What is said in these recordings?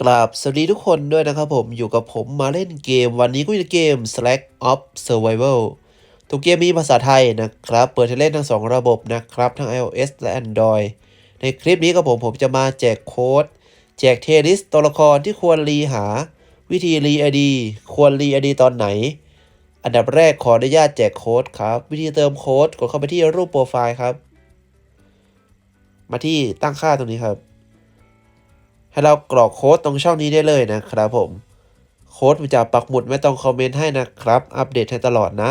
กราบสวัสดีทุกคนด้วยนะครับผมอยู่กับผมมาเล่นเกม วันนี้ก็จะเกม Slack of Survival ตัวเกมมีภาษาไทยนะครับ เปิดให้เล่นทั้ง 2 ระบบนะครับ ทั้ง iOS และ Android ในคลิปนี้ก็ผมผมจะมาแจกโค้ด แจกเทลิสตัวละครที่ควรรีหา วิธีรีไอดีควรรีไอดีตอนไหน อันดับแรกขออนุญาตแจกโค้ดครับ วิธีเติมโค้ดกดเข้าไปที่รูปโปรไฟล์ครับ มาที่ตั้งค่าตรงนี้ครับ ให้เรากรอกโค้ดตรงช่องนี้ได้เลยนะครับผม โค้ดมันจะปักหมุดไม่ต้องคอมเมนต์ให้นะครับ อัปเดตให้ตลอดนะ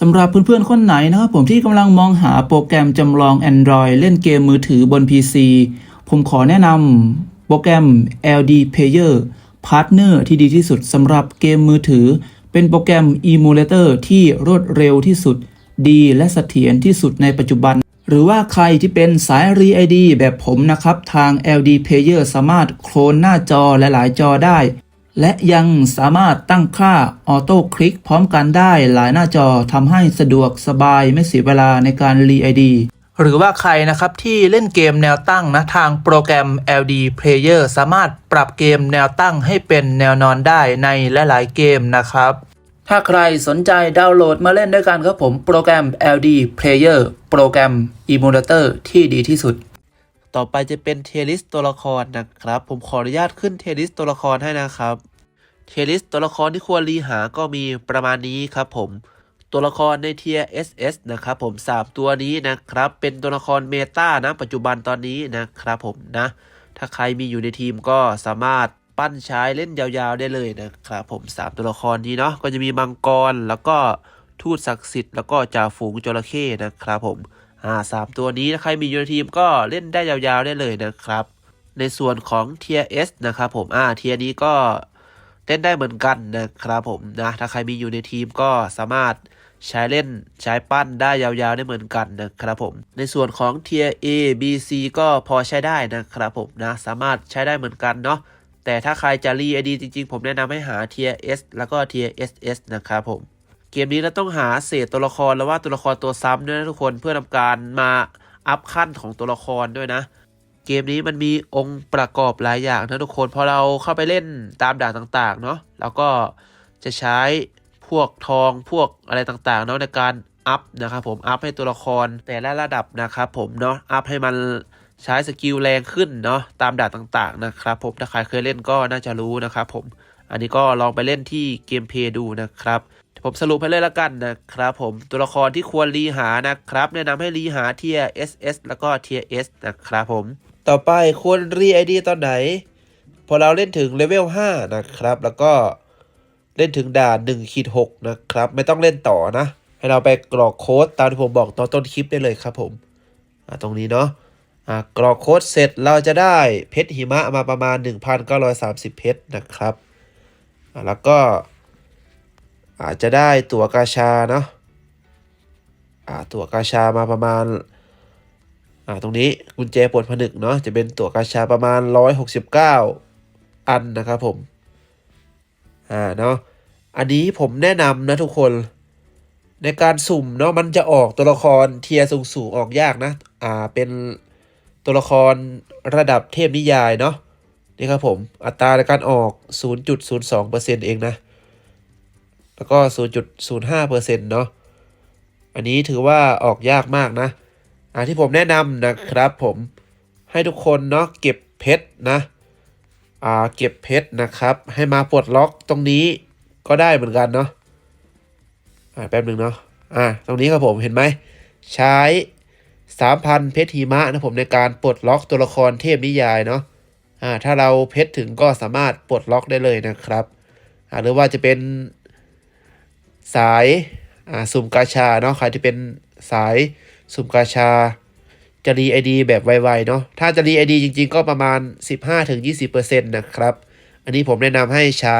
สำหรับเพื่อนๆ คนไหนนะครับผมที่กำลังมองหาโปรแกรมจำลอง Android เล่นเกมมือถือบน PC ผมขอแนะนำโปรแกรม LD Player Partner ที่ดีที่สุดสำหรับเกมมือถือ เป็นโปรแกรม Emulator ที่รวดเร็วที่สุด ดีและเสถียรที่สุดในปัจจุบัน หรือว่าใครที่เป็นสาย r e ID แบบผมนะครับ ทาง LD Player สามารถโคลนหน้าจอและหลายจอได้ และยังสามารถตั้งค่าออโต้คลิกพร้อมกันได้หลายหน้าจอทำให้สะดวกสบายไม่เสียเวลาในการรีไอดีหรือว่าใครนะครับที่เล่นเกมแนวตั้งนะทางโปรแกรม LD Player สามารถปรับเกมแนวตั้งให้เป็นแนวนอนได้ในหลาย ๆ เกมนะครับ ถ้าใครสนใจดาวน์โหลดมาเล่นด้วยกันครับผมโปรแกรม LD Player โปรแกรม Emulator ที่ดีที่สุด ต่อไปจะเป็นเทลิสตัวละครนะครับ ผมขออนุญาตขึ้นเทลิสตัวละครให้นะครับ เทลิสตัวละครที่ควรรีหาก็มีประมาณนี้ครับผมตัวละครในเทีย SS นะครับผม3ตัวนี้นะครับ เป็นตัวละครเมตานะปัจจุบันตอนนี้นะครับผมนะ ถ้าใครมีอยู่ในทีมก็สามารถ ปั้นใช้เล่นยาวๆได้เลยนะครับผม 3 ตัวละครนี้เนาะก็จะมีมังกรแล้วก็ทูตศักดิ์สิทธิ์แล้วก็จ่าฝูงจระเข้นะครับผมอ่าสามตัวนี้ถ้าใครมีอยู่ในทีมก็เล่นได้ยาวๆได้เลยนะครับ ในส่วนของเทีย S นะครับผมอ่าเทียนี้ก็เล่นได้เหมือนกันนะครับผมนะถ้าใครมีอยู่ในทีมก็สามารถใช้เล่นใช้ปั้นได้ยาวๆได้เหมือนกันนะครับผม ในส่วนของเทีย A B C ก็พอใช้ได้นะครับผมนะสามารถใช้ได้เหมือนกันเนาะ แต่ถ้าใครจะรีไอดีจริงๆ ผมแนะนำให้หาเทีย S แล้วก็เทีย SS นะครับผม เกมนี้เราต้องหาเศษตัวละครแล้วว่าตัวละครตัวซ้ำด้วยนะทุกคนเพื่อทำการมาอัพขั้นของตัวละครด้วยนะ เกมนี้มันมีองค์ประกอบหลายอย่างนะทุกคนพอเราเข้าไปเล่นตามด่านต่างๆเนาะแล้วก็จะใช้พวกทองพวกอะไรต่างๆเนาะในการอัพนะครับผมอัพให้ตัวละครแต่ละระดับนะครับผมเนาะอัพให้มัน ใช้สกิลแรงขึ้นเนาะตามด่านต่างๆนะครับผมถ้าใครเคยเล่นก็น่าจะรู้นะครับผมอันนี้ก็ลองไปเล่นที่เกมเพย์ดูนะครับผมสรุปให้เลยละกันนะครับผมตัวละครที่ควรรีหานะครับแนะนำให้รีหาเทีย SS แล้วก็เทีย S นะครับผมต่อไปควรรีไอดีตอนไหน พอเราเล่นถึงเลเวล5นะครับ แล้วก็เล่นถึงด่าน1ขีด6นะครับ ไม่ต้องเล่นต่อนะ ให้เราไปกรอกโค้ดตามที่ผมบอกตอนต้นคลิปได้เลยครับผมตรงนี้เนาะ กรอกโค้ดเสร็จเราจะได้เพชรหิมะมาประมาณ 1,930 เพชรนะครับ แล้วก็อาจจะได้ตั๋วกาชาเนาะตั๋วกาชามาประมาณาตรงนี้กุญแจปลดผนึกเนาะจะเป็นตั๋วกาชาประมาณ 169 อันนะครับผมอ่าเนาะอันนี้ผมแนะนำนะทุกคนในการสุ่มเนาะมันจะออกตัวละครเทียร์สูงๆออกยากนะ อ่าเป็น ตัวละครระดับเทพนิยายเนาะนี่ครับผมอัตราในการออก 0.02%เองนะ แล้วก็ 0.05%เนาะอันนี้ถือว่าออกยากมากนะอ่าที่ผมแนะนำนะครับผมให้ทุกคนเนาะเก็บเพชรนะอ่าเก็บเพชรนะครับ ให้มาปลดล็อกตรงนี้ก็ได้เหมือนกันเนาะอ่าแป๊บหนึ่งเนาะอ่าตรงนี้ครับผมเห็นไหมใช้ 3,000 เพชรหิมะนะผมในการปลดล็อกตัวละครเทพนิยายเนาะอ่าถ้าเราเพชรถึงก็สามารถปลดล็อกได้เลยนะครับอ่าหรือว่าจะเป็นสายอ่าสุ่มกาชาเนาะใครที่เป็นสายสุ่มกาชาจะรีไอดีแบบไวๆเนาะถ้าจะรีไอดีจริงๆ ก็ประมาณ 15-20%นะครับ อันนี้ผมแนะนำให้ใช้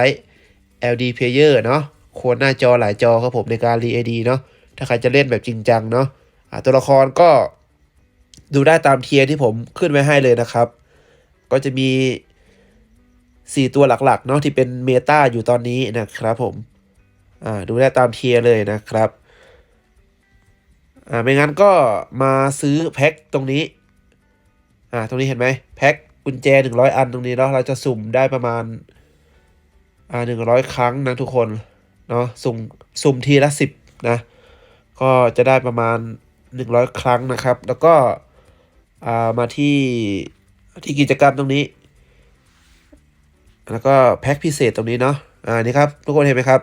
LD Player เนาะโคนหน้าจอหลายจอครับผมในการรีไอดีเนาะถ้าใครจะเล่นแบบจริงจังเนาะตัวละครก็ ดูได้ตามเทียร์ที่ผมขึ้นไว้ให้เลยนะครับ ก็จะมี 4 ตัวหลักๆเนาะที่เป็นเมตาอยู่ตอนนี้นะครับผมอ่าดูได้ตามเทียร์เลยนะครับอ่าไม่งั้นก็มาซื้อแพ็คตรงนี้อ่าตรงนี้เห็นไหมแพ็คกุญแจหนึ่งร้อยอันตรงนี้เนาะเราจะสุ่มได้ประมาณอ่าหนึ่งร้อยครั้งนะทุกคนเนาะสุ่มสุ่มทีละสิบนะ ก็จะได้ประมาณหนึ่งร้อยครั้งนะครับ แล้วก็ อ่ามาที่ที่กิจกรรมตรงนี้ แล้วก็แพ็คพิเศษตรงนี้เนาะอ่านี่ครับทุกคนเห็นไหมครับ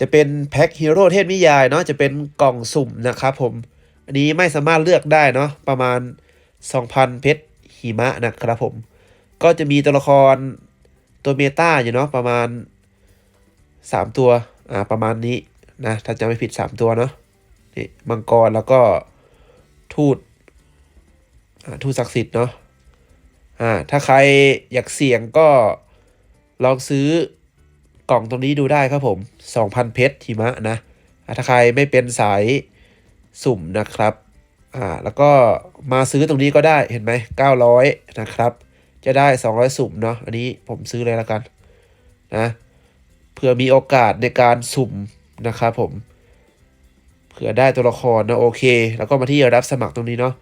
จะเป็นแพ็คฮีโร่เทพนิยายเนาะจะเป็นกล่องสุ่มนะครับผม อันนี้ไม่สามารถเลือกได้เนาะประมาณ 2,000 เพชรหิมะนะครับผม ก็จะมีตัวละครตัวเมตาอยู่เนาะประมาณ 3 ตัวอ่าประมาณนี้นะถ้าจะไม่ผิด 3 ตัวเนาะนี่มังกรแล้วก็ทูต ทูศักดิ์สิทธิ์เนาะอ่าถ้าใครอยากเสี่ยงก็ลองซื้อกล่องตรงนี้ดูได้ครับผม 2,000 เพชรหิมะนะถ้าใครไม่เป็นสายสุ่มนะครับอ่าแล้วก็มาซื้อตรงนี้ก็ได้เห็นไหม900 นะครับ จะได้ 200 สุ่มเนาะอันนี้ผมซื้อเลยแล้วกันนะเผื่อมีโอกาสในการสุ่มนะครับผมเผื่อได้ตัวละครนะโอเค แล้วก็มาที่รับสมัครตรงนี้เนาะ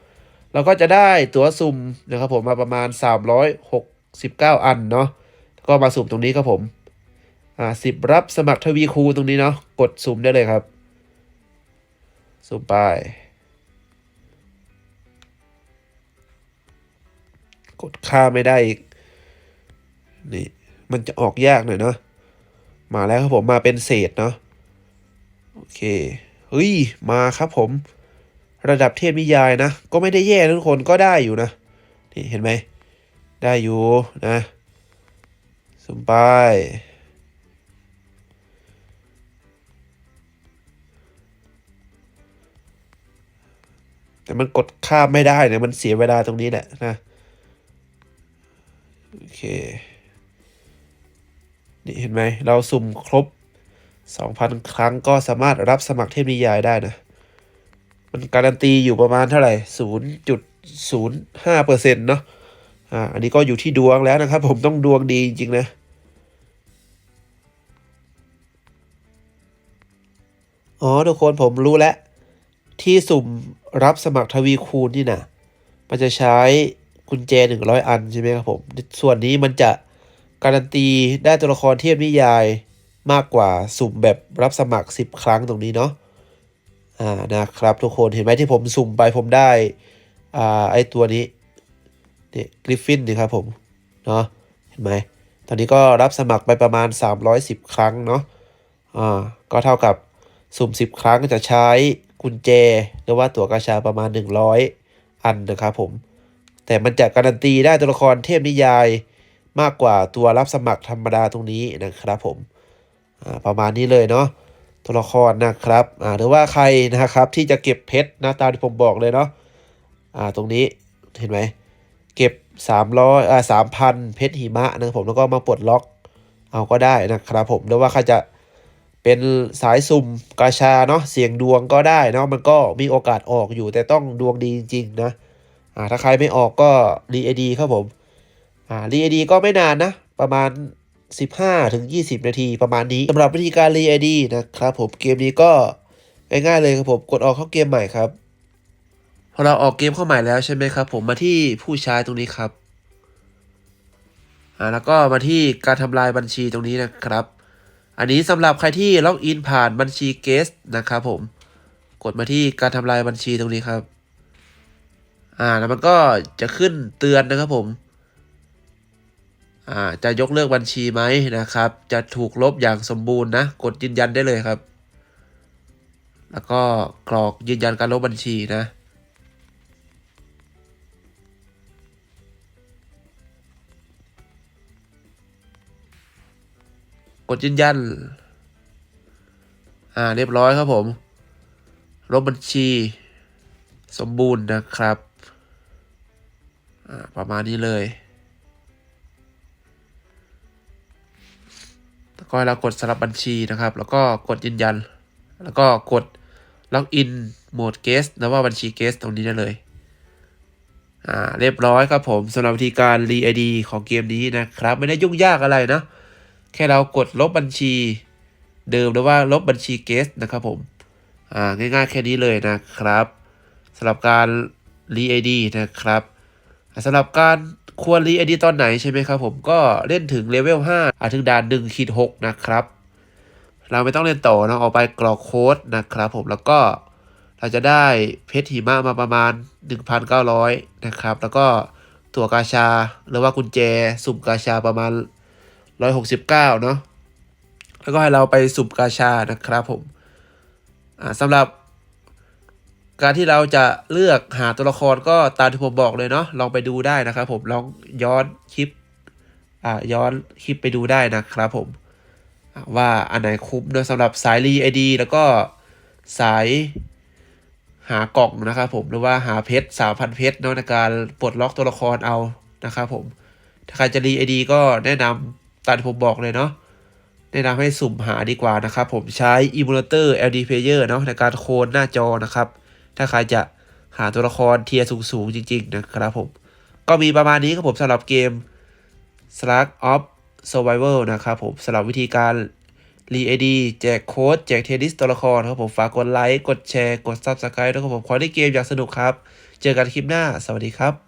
เราก็จะได้ตัวสุ่มนะครับผมมาประมาณ 369 อันเนาะก็มาสุ่มตรงนี้ครับผมอ่าสิบรับสมัครทวีคูณตรงนี้เนาะกดสุ่มได้เลยครับ สุ่มไป กดค่าไม่ได้อีกนี่มันจะออกยากหน่อยเนาะมาแล้วครับผมมาเป็นเศษเนาะโอเคเฮ้ยมาครับผม ระดับเทพนิยายนะ ก็ไม่ได้แย่นะทุกคนก็ได้อยู่นะ นี่เห็นไหม ได้อยู่นะสุ่มไปแต่มันกดข้ามไม่ได้เนี่ยมันเสียเวลาตรงนี้แหละนะ โอเค นี่เห็นไหม เราสุ่มครบ 2,000 ครั้งก็สามารถรับสมัครเทพนิยายได้นะ มันการันตีอยู่ประมาณเท่าไหร่0.05เปอร์เซ็นต์เนาะอ่าอันนี้ก็อยู่ที่ดวงแล้วนะครับ ผมต้องดวงดีจริง ๆ นะอ๋อทุกคนผมรู้แล้ว ที่สุ่มรับสมัครทวีคูณนี่นะมันจะใช้กุญแจหนึ่งร้อยอันใช่ไหมครับผม ส่วนนี้มันจะการันตีได้ตัวละครเทพนิยายมากกว่าสุ่มแบบรับสมัครสิบครั้งตรงนี้เนาะ อ่านะครับทุกคนเห็นไหมที่ผมสุ่มไปผมได้อ่าไอตัวนี้เนี่ยกริฟฟินนี่ครับผมเนาะเห็นไหมตอนนี้ก็รับสมัครไปประมาณ 310 ครั้งเนาะอ่าก็เท่ากับสุ่ม 10 ครั้งจะใช้กุญแจหรือว่าตั๋วกาชาประมาณ 100 อันนะครับผม แต่มันจะการันตีได้ตัวละครเทพนิยายมากกว่าตัวรับสมัครธรรมดาตรงนี้นะครับผมอ่าประมาณนี้เลยเนาะ ตัวละครนะครับอ่าหรือว่าใครนะครับที่จะเก็บเพชรนะตามที่ผมบอกเลยเนาะอ่าตรงนี้เห็นไหมเก็บ300อ่า3,000เพชรหิมะนะผมแล้วก็มาปลดล็อกเอาก็ได้นะครับผมหรือว่าใครจะเป็นสายสุ่มกาชาเนาะเสี่ยงดวงก็ได้เนาะมันก็มีโอกาสออกอยู่แต่ต้องดวงดีจริงๆนะอ่าถ้าใครไม่ออกก็รีเอดีครับผมอ่ารีเอดีก็ไม่นานนะ ประมาณ 15ถึง20 นาทีประมาณนี้สำหรับวิธีการรีไอดีนะครับผมเกมนี้ก็ง่ายๆเลยครับผมกดออกเข้าเกมใหม่ครับพอเราออกเกมเข้าใหม่แล้วใช่ไหมครับ ผมมาที่ผู้ใช้ตรงนี้ครับอ่าแล้วก็มาที่การทำลายบัญชีตรงนี้นะครับ อันนี้สำหรับใครที่ล็อกอินผ่านบัญชีเกสนะครับผมกดมาที่การทำลายบัญชีตรงนี้ครับ อ่าแล้วมันก็จะขึ้นเตือนนะครับผม จะยกเลิกบัญชีไหมนะครับ จะถูกลบอย่างสมบูรณ์นะ กดยืนยันได้เลยครับ แล้วก็กรอกยืนยันการลบบัญชีนะกดยืนยัน อ่า เรียบร้อยครับผม ลบบัญชี สมบูรณ์นะครับ อ่า ประมาณนี้เลย แล้วก็เรากดสลับบัญชีนะครับ แล้วก็กดยืนยัน แล้วก็กดล็อกอินโหมดเกสนะว่าบัญชีเกสตรงนี้ได้เลย อ่าเรียบร้อยครับผมสำหรับวิธีการรีไอดีของเกมนี้นะครับ ไม่ได้ยุ่งยากอะไรนะ แค่เรากดลบบัญชีเดิมหรือว่าลบบัญชีเกสนะครับผม อ่าง่ายๆแค่นี้เลยนะครับสำหรับการรีไอดีนะครับสำหรับการ ควรรีไอดีตอนไหนใช่ไหมครับผมก็เล่นถึงเลเวล5อาจถึงด่าน1ขีด6นะครับ เราไม่ต้องเล่นต่อนะเอาไปกรอกโค้ดนะครับผมแล้วก็เราจะได้เพชรหิมะมาประมาณ 1,900 นะครับ แล้วก็ตั๋วกาชา หรือว่ากุญแจสุ่มกาชาประมาณ 169 เนาะแล้วก็ให้เราไปสุ่มกาชานะครับผมสำหรับ การที่เราจะเลือกหาตัวละครก็ตามที่ผมบอกเลยเนาะลองไปดูได้นะครับผมลองย้อนคลิปอ่าย้อนคลิปไปดูได้นะครับผมว่าอันไหนคุ้มเนอะสำหรับสายรีไอดีแล้วก็สายหากล่องนะครับผมหรือว่าหาเพชรสามพันเพชรเนาะในการปลดล็อกตัวละครเอานะครับผมถ้าใครจะรีไอดีก็แนะนำตามที่ผมบอกเลยเนาะแนะนำให้สุ่มหาดีกว่านะครับผมใช้ Emulator LD Player เนาะในการโคลนหน้าจอนะครับ ถ้าใครจะหาตัวละครเทียร์สูงๆ จริง ๆ นะครับผม ก็มีประมาณนี้ครับผมสำหรับเกม Slug of Survival นะครับผมสำหรับวิธีการรีไอดีแจกโค้ดแจกเทนนิสตัวละครครับผมฝากกดไลค์ กดแชร์ กด Subscribe ด้วยครับผมขอให้ได้เกมอย่างสนุกครับ เจอกันคลิปหน้า สวัสดีครับ